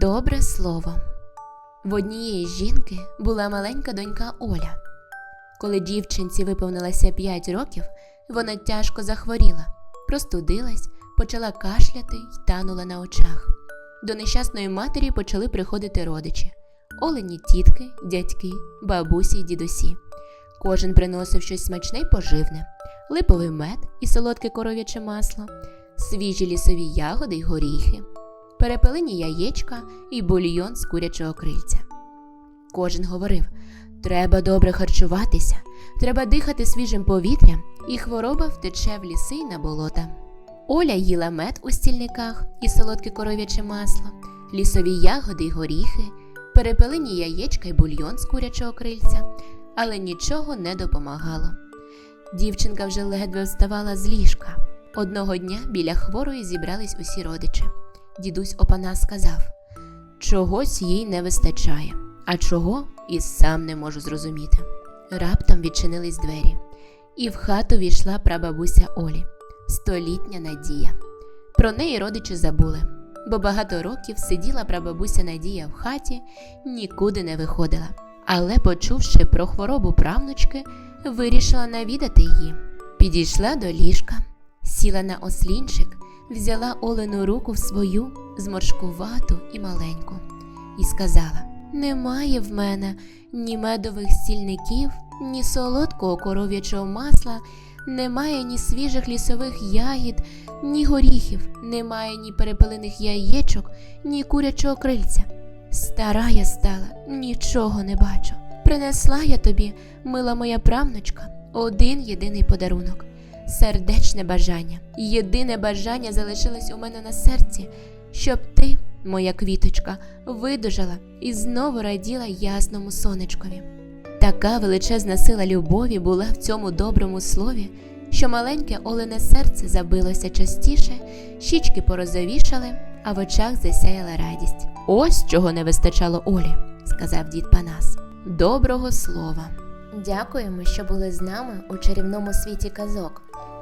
Добре слово. В однієї жінки була маленька донька Оля. Коли дівчинці виповнилося 5 років, вона тяжко захворіла, простудилась, почала кашляти й танула на очах. До нещасної матері почали приходити родичі: Олені тітки, дядьки, бабусі й дідусі. Кожен приносив щось смачне й поживне: липовий мед і солодке коров'яче масло, свіжі лісові ягоди й горіхи, перепелині яєчка і бульйон з курячого крильця. Кожен говорив: треба добре харчуватися, треба дихати свіжим повітрям, і хвороба втече в ліси й на болота. Оля їла мед у стільниках і солодке коров'яче масло, лісові ягоди й горіхи, перепелині яєчка й бульйон з курячого крильця, але нічого не допомагало. Дівчинка вже ледве вставала з ліжка. Одного дня біля хворої зібрались усі родичі. Дідусь Опанас сказав: чогось їй не вистачає, а чого і сам не можу зрозуміти. Раптом відчинились двері, і в хату війшла прабабуся Олі, столітня Надія. Про неї родичі забули, бо багато років сиділа прабабуся Надія в хаті, нікуди не виходила. Але, почувши про хворобу правнучки, вирішила навідати її. Підійшла до ліжка, сіла на ослінчик, взяла Олену руку в свою зморшкувату і маленьку, і сказала: Немає в мене ні медових стільників, ні солодкого коров'ячого масла, немає ні свіжих лісових ягід, ні горіхів, немає ні перепелиних яєчок, ні курячого крильця. Стара я стала, нічого не бачу. Принесла я тобі, мила моя правнучка, один єдиний подарунок сердечне бажання. Єдине бажання залишилось у мене на серці, щоб ти, моя квіточка, видужала і знову раділа ясному сонечкові. Така величезна сила любові була в цьому доброму слові, що маленьке Олене серце забилося частіше, щічки порозовішали, а в очах засяяла радість. Ось чого не вистачало Олі, сказав дід Панас. Доброго слова. Дякуємо, що були з нами у чарівному світі казок.